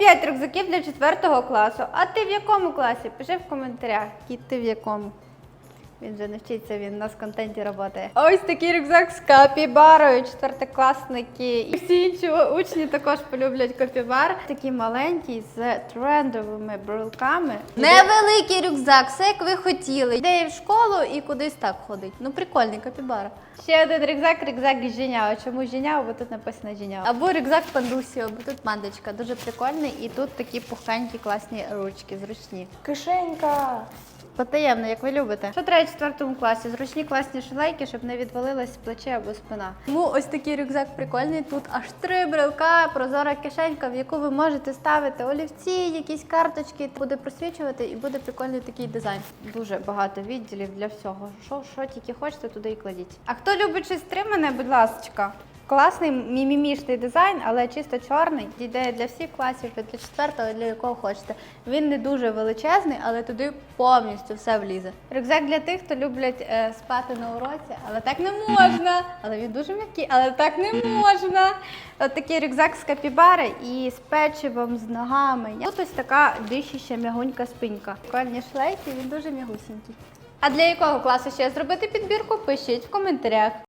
Топ-5 рюкзаків для 4 класу. А ти в якому класі? Пиши в коментарях, кіт ти в якому. Він вже не вчиться, він у нас в контенті працює. Ось такий рюкзак з капібарою, четвертокласники. І всі інші учні також полюблять капібар. Такий маленький з трендовими брелками. Невеликий рюкзак, все як ви хотіли. Йде і в школу і кудись так ходить. Ну прикольний капібара. Ще один рюкзак, рюкзак Жіняо. Чому Жіняо? Бо тут написано Жіняо. Або рюкзак Пандусіо, бо тут мандочка. Дуже прикольний. І тут такі пухенькі класні ручки, зручні. Кишенька. Потаємно, як ви любите. Що треба в четвертому класі? Зручні класні шлейки, щоб не відвалилось плече або спина. Тому ось такий рюкзак прикольний. Тут аж три брелка, прозора кишенька, в яку ви можете ставити олівці, якісь карточки. Буде просвічувати і буде прикольний такий дизайн. Дуже багато відділів для всього. Що, що тільки хочете, туди і кладіть. А хто любить щось стримане, будь ласка. Класний мімімішний дизайн, але чисто чорний. Йде для всіх класів, для четвертого, для якого хочете. Він не дуже величезний, але туди повністю все влізе. Рюкзак для тих, хто люблять е, спати на уроці, але так не можна. Але він дуже м'який, але так не можна. От такий рюкзак з капібари і з печивом, з ногами. Тут ось така дишіща м'ягунька спинька. Прикольні шлейки, він дуже м'ягусінький. А для якого класу ще зробити підбірку? Пишіть в коментарях.